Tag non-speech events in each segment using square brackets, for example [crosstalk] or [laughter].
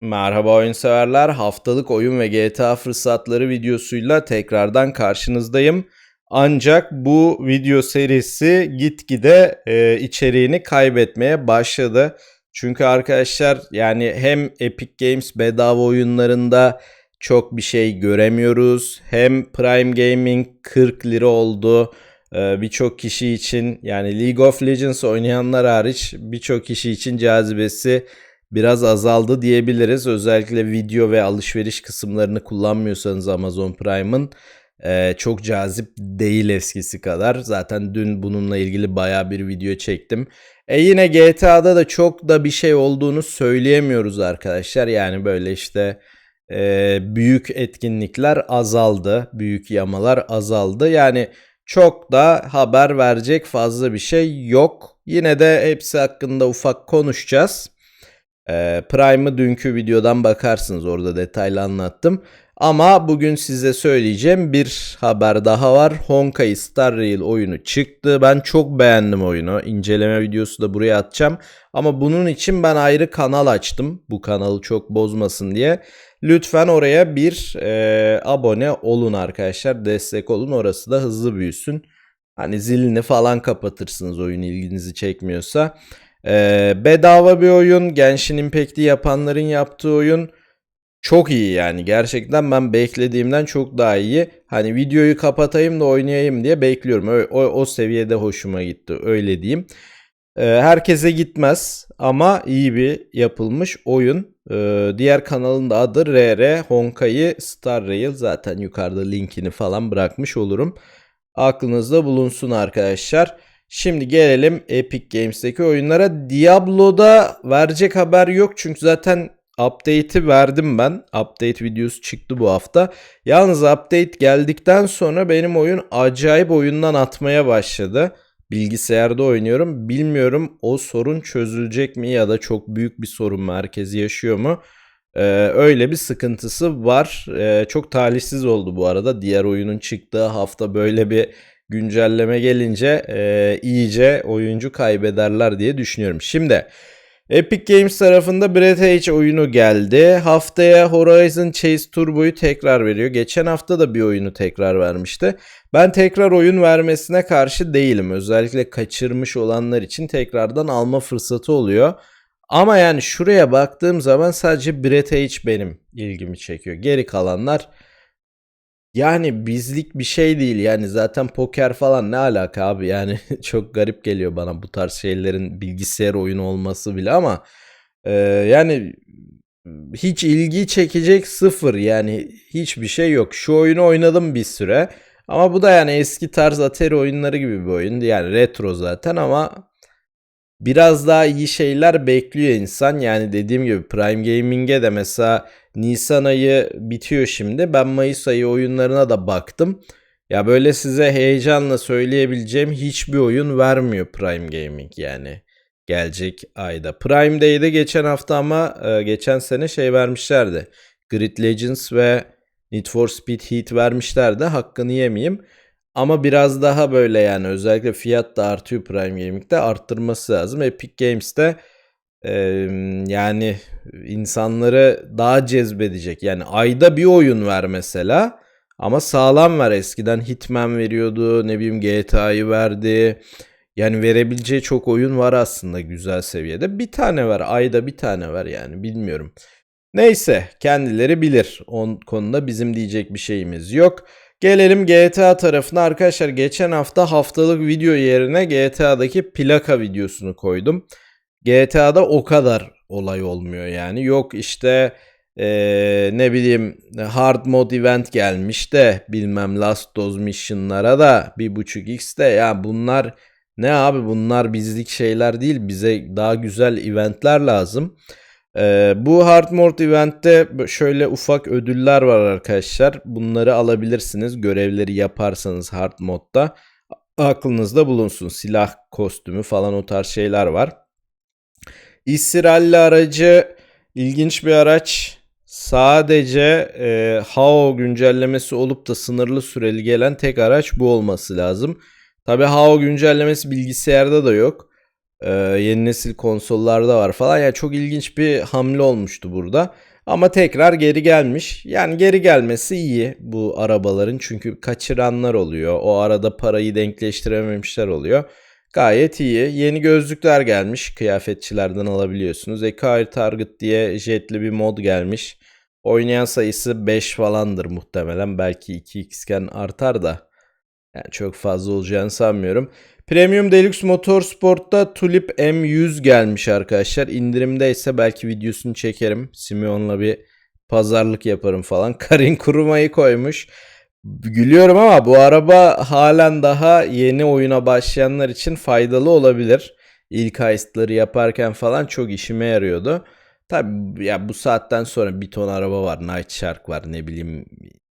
Merhaba oyun severler. Haftalık oyun ve GTA fırsatları videosuyla tekrardan karşınızdayım. Ancak bu video serisi gitgide e, içeriğini kaybetmeye başladı. Çünkü arkadaşlar yani hem Epic Games bedava oyunlarında çok bir şey göremiyoruz. Hem Prime Gaming 40 lira oldu. Ee, birçok kişi için yani League of Legends oynayanlar hariç birçok kişi için cazibesi biraz azaldı diyebiliriz. Özellikle video ve alışveriş kısımlarını kullanmıyorsanız Amazon Prime'ın e, çok cazip değil eskisi kadar. Zaten dün bununla ilgili baya bir video çektim. E yine GTA'da da çok da bir şey olduğunu söyleyemiyoruz arkadaşlar. Yani böyle işte e, büyük etkinlikler azaldı. Büyük yamalar azaldı. Yani çok da haber verecek fazla bir şey yok. Yine de hepsi hakkında ufak konuşacağız. Ee, Prime'ı dünkü videodan bakarsınız orada detaylı anlattım. Ama bugün size söyleyeceğim bir haber daha var. Honkai Star Rail oyunu çıktı. Ben çok beğendim oyunu. İnceleme videosu da buraya atacağım. Ama bunun için ben ayrı kanal açtım. Bu kanalı çok bozmasın diye. Lütfen oraya bir e, abone olun arkadaşlar. Destek olun. Orası da hızlı büyüsün. Hani zilini falan kapatırsınız oyun ilginizi çekmiyorsa. E, bedava bir oyun. Genshin Impact'i yapanların yaptığı oyun. Çok iyi yani gerçekten ben beklediğimden çok daha iyi. Hani videoyu kapatayım da oynayayım diye bekliyorum. O, o, o seviyede hoşuma gitti öyle diyeyim. Ee, herkese gitmez ama iyi bir yapılmış oyun. Ee, diğer kanalın da adı RR Honkai Star Rail. Zaten yukarıda linkini falan bırakmış olurum. Aklınızda bulunsun arkadaşlar. Şimdi gelelim Epic Games'teki oyunlara. Diablo'da verecek haber yok çünkü zaten update'i verdim ben. Update videosu çıktı bu hafta. Yalnız update geldikten sonra benim oyun acayip oyundan atmaya başladı. Bilgisayarda oynuyorum. Bilmiyorum o sorun çözülecek mi ya da çok büyük bir sorun mu herkes yaşıyor mu? Ee, öyle bir sıkıntısı var. Ee, çok talihsiz oldu bu arada. Diğer oyunun çıktığı hafta böyle bir güncelleme gelince e, iyice oyuncu kaybederler diye düşünüyorum. Şimdi Epic Games tarafında Breath oyunu geldi. Haftaya Horizon Chase Turbo'yu tekrar veriyor. Geçen hafta da bir oyunu tekrar vermişti. Ben tekrar oyun vermesine karşı değilim. Özellikle kaçırmış olanlar için tekrardan alma fırsatı oluyor. Ama yani şuraya baktığım zaman sadece Breath benim ilgimi çekiyor. Geri kalanlar yani bizlik bir şey değil yani zaten poker falan ne alaka abi yani [laughs] çok garip geliyor bana bu tarz şeylerin bilgisayar oyunu olması bile ama e, yani hiç ilgi çekecek sıfır yani hiçbir şey yok. Şu oyunu oynadım bir süre ama bu da yani eski tarz Atari oyunları gibi bir oyun yani retro zaten ama biraz daha iyi şeyler bekliyor insan. Yani dediğim gibi Prime Gaming'e de mesela Nisan ayı bitiyor şimdi. Ben Mayıs ayı oyunlarına da baktım. Ya böyle size heyecanla söyleyebileceğim hiçbir oyun vermiyor Prime Gaming yani gelecek ayda. Prime Day'de geçen hafta ama e, geçen sene şey vermişlerdi. Grid Legends ve Need for Speed Heat vermişlerdi. Hakkını yemeyeyim. Ama biraz daha böyle yani özellikle fiyat da artıyor Prime Gaming'de arttırması lazım. Epic Games'te e, yani insanları daha cezbedecek. Yani ayda bir oyun ver mesela ama sağlam ver. Eskiden Hitman veriyordu ne bileyim GTA'yı verdi. Yani verebileceği çok oyun var aslında güzel seviyede. Bir tane ver ayda bir tane ver yani bilmiyorum. Neyse kendileri bilir. On konuda bizim diyecek bir şeyimiz yok. Gelelim GTA tarafına arkadaşlar geçen hafta haftalık video yerine GTA'daki plaka videosunu koydum. GTA'da o kadar olay olmuyor yani. Yok işte ee, ne bileyim hard mod event gelmiş de bilmem last dose mission'lara da bir buçuk x de ya bunlar ne abi bunlar bizlik şeyler değil bize daha güzel eventler lazım. Ee, bu hard mode eventte şöyle ufak ödüller var arkadaşlar. Bunları alabilirsiniz görevleri yaparsanız hard modda. Aklınızda bulunsun silah kostümü falan o tarz şeyler var. İsralli aracı ilginç bir araç. Sadece e, HAO güncellemesi olup da sınırlı süreli gelen tek araç bu olması lazım. Tabi HAO güncellemesi bilgisayarda da yok. Ee, yeni nesil konsollarda var falan. Yani çok ilginç bir hamle olmuştu burada. Ama tekrar geri gelmiş. Yani geri gelmesi iyi bu arabaların. Çünkü kaçıranlar oluyor. O arada parayı denkleştirememişler oluyor. Gayet iyi. Yeni gözlükler gelmiş. Kıyafetçilerden alabiliyorsunuz. Eco Target diye jetli bir mod gelmiş. Oynayan sayısı 5 falandır muhtemelen. Belki 2x iken artar da. Yani çok fazla olacağını sanmıyorum. Premium Deluxe Motorsport'ta Tulip M100 gelmiş arkadaşlar. İndirimdeyse belki videosunu çekerim. Simeon'la bir pazarlık yaparım falan. [laughs] Karin Kuruma'yı koymuş. Gülüyorum ama bu araba halen daha yeni oyuna başlayanlar için faydalı olabilir. İlk heistleri yaparken falan çok işime yarıyordu. Tabi ya bu saatten sonra bir ton araba var. Night Shark var ne bileyim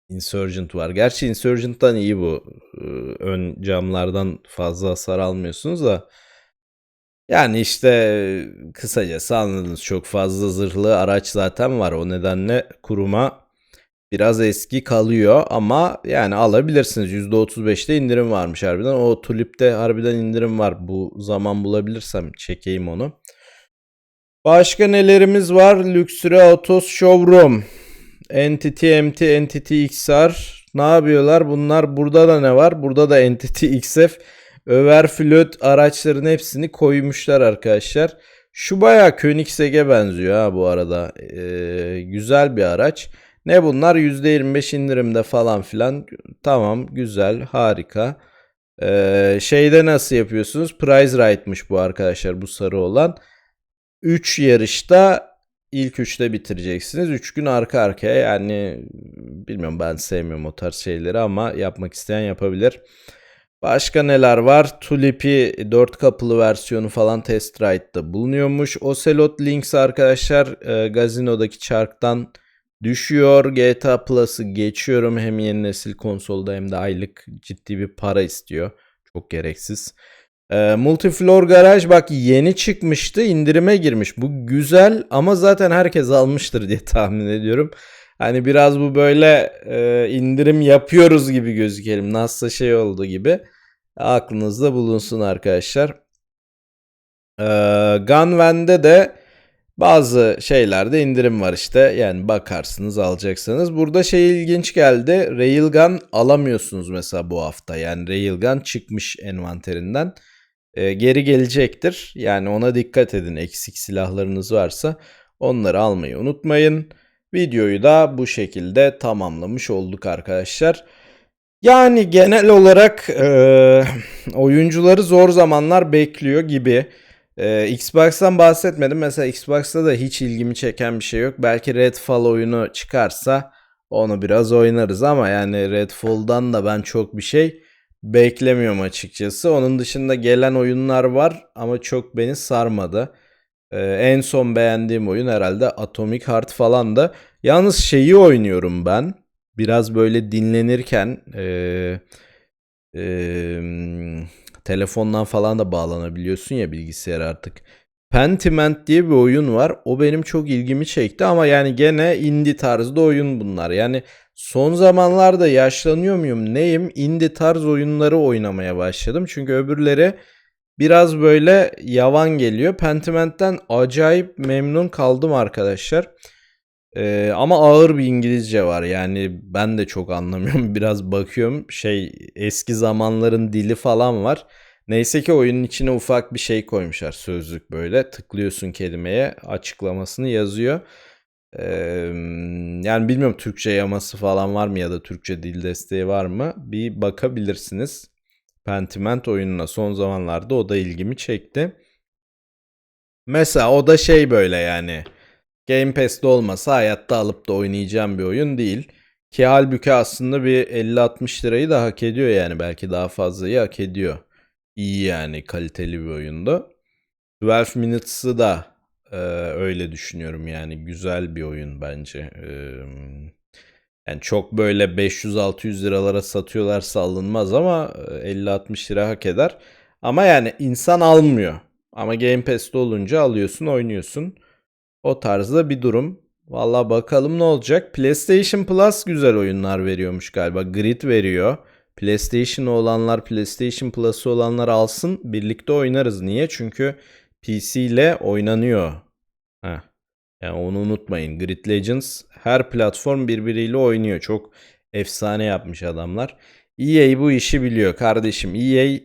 Insurgent var. Gerçi Insurgent'tan iyi bu. Ee, Ön camlardan fazla hasar almıyorsunuz da. Yani işte kısacası anladınız. Çok fazla zırhlı araç zaten var. O nedenle kuruma biraz eski kalıyor ama yani alabilirsiniz. %35'te indirim varmış harbiden. O Tulip'te harbiden indirim var. Bu zaman bulabilirsem çekeyim onu. Başka nelerimiz var? Luxury Autos Showroom. Entity MT, Entity XR. Ne yapıyorlar? Bunlar burada da ne var? Burada da Entity [laughs] XF. Overflow araçların hepsini koymuşlar arkadaşlar. Şu bayağı Koenigsegg'e benziyor ha bu arada. Ee, güzel bir araç. Ne bunlar? %25 indirimde falan filan. Tamam güzel harika. Ee, şeyde nasıl yapıyorsunuz? Price Right'mış bu arkadaşlar bu sarı olan. 3 yarışta ilk 3'te bitireceksiniz. 3 gün arka arkaya yani bilmiyorum ben sevmiyorum o tarz şeyleri ama yapmak isteyen yapabilir. Başka neler var? Tulip'i 4 kapılı versiyonu falan test ride'da bulunuyormuş. Ocelot Links arkadaşlar e, Gazino'daki çarktan düşüyor. GTA Plus'ı geçiyorum. Hem yeni nesil konsolda hem de aylık ciddi bir para istiyor. Çok gereksiz. E, Multifloor Garaj bak yeni çıkmıştı indirime girmiş. Bu güzel ama zaten herkes almıştır diye [laughs] tahmin ediyorum. Hani biraz bu böyle e, indirim yapıyoruz gibi gözükelim. Nasıl şey oldu gibi. Aklınızda bulunsun arkadaşlar. E, Gunvan'de de bazı şeylerde indirim var işte. Yani bakarsınız alacaksınız. Burada şey ilginç geldi. Railgun alamıyorsunuz mesela bu hafta. Yani Railgun çıkmış envanterinden. E, geri gelecektir. Yani ona dikkat edin. Eksik silahlarınız varsa onları almayı unutmayın. Videoyu da bu şekilde tamamlamış olduk arkadaşlar. Yani genel olarak e, oyuncuları zor zamanlar bekliyor gibi. E, Xbox'tan bahsetmedim. Mesela Xbox'ta da hiç ilgimi çeken bir şey yok. Belki Redfall oyunu çıkarsa onu biraz oynarız ama yani Redfall'dan da ben çok bir şey beklemiyorum açıkçası. Onun dışında gelen oyunlar var ama çok beni sarmadı. Ee, en son beğendiğim oyun herhalde Atomic Heart falan da. Yalnız şeyi oynuyorum ben. Biraz böyle dinlenirken e, e, telefondan falan da bağlanabiliyorsun ya bilgisayar artık. Pentiment diye bir oyun var. O benim çok ilgimi çekti ama yani gene indie tarzda oyun bunlar. Yani son zamanlarda yaşlanıyor muyum neyim? Indie tarz oyunları oynamaya başladım. Çünkü öbürleri biraz böyle yavan geliyor. Pentiment'ten acayip memnun kaldım arkadaşlar. Ee, ama ağır bir İngilizce var. Yani ben de çok anlamıyorum. [laughs] Biraz bakıyorum şey eski zamanların dili falan var. Neyse ki oyunun içine ufak bir şey koymuşlar sözlük böyle. Tıklıyorsun kelimeye açıklamasını yazıyor. Ee, yani bilmiyorum Türkçe yaması falan var mı ya da Türkçe dil desteği var mı? Bir bakabilirsiniz. Pentiment oyununa son zamanlarda o da ilgimi çekti. Mesela o da şey böyle yani Game Pass'te olmasa hayatta alıp da oynayacağım bir oyun değil. Ki halbuki aslında bir 50-60 lirayı da hak ediyor yani belki daha fazlayı hak ediyor. İyi yani kaliteli bir oyunda. 12 Minutes'ı da e, öyle düşünüyorum yani güzel bir oyun bence. E, yani çok böyle 500-600 liralara satıyorlarsa alınmaz ama 50-60 lira hak eder. Ama yani insan almıyor. Ama Game Pass'te olunca alıyorsun oynuyorsun. O tarzda bir durum. Valla bakalım ne olacak. PlayStation Plus güzel oyunlar veriyormuş galiba. Grid veriyor. PlayStation olanlar, PlayStation Plus'ı olanlar alsın. Birlikte oynarız. Niye? Çünkü PC ile oynanıyor. Heh. Yani onu unutmayın. Grid Legends her platform birbiriyle oynuyor. Çok efsane yapmış adamlar. EA bu işi biliyor kardeşim. EA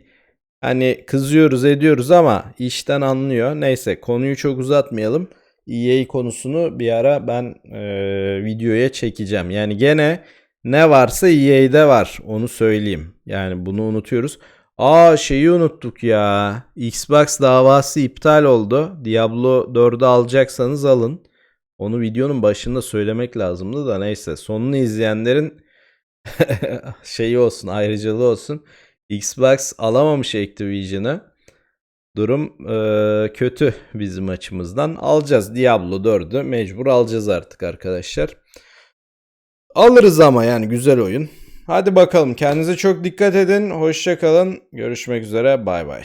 hani kızıyoruz ediyoruz ama işten anlıyor. Neyse konuyu çok uzatmayalım. EA konusunu bir ara ben e, videoya çekeceğim. Yani gene ne varsa EA'de var. Onu söyleyeyim. Yani bunu unutuyoruz. Aa şeyi unuttuk ya. Xbox davası iptal oldu. Diablo 4'ü alacaksanız alın. Onu videonun başında söylemek lazımdı da neyse. Sonunu izleyenlerin [laughs] şeyi olsun, ayrıcalığı olsun. Xbox alamamış Activision'ı. Durum eee, kötü bizim açımızdan. Alacağız Diablo 4'ü mecbur alacağız artık arkadaşlar. Alırız ama yani güzel oyun. Hadi bakalım kendinize çok dikkat edin. Hoşça kalın. Görüşmek üzere. Bay bay.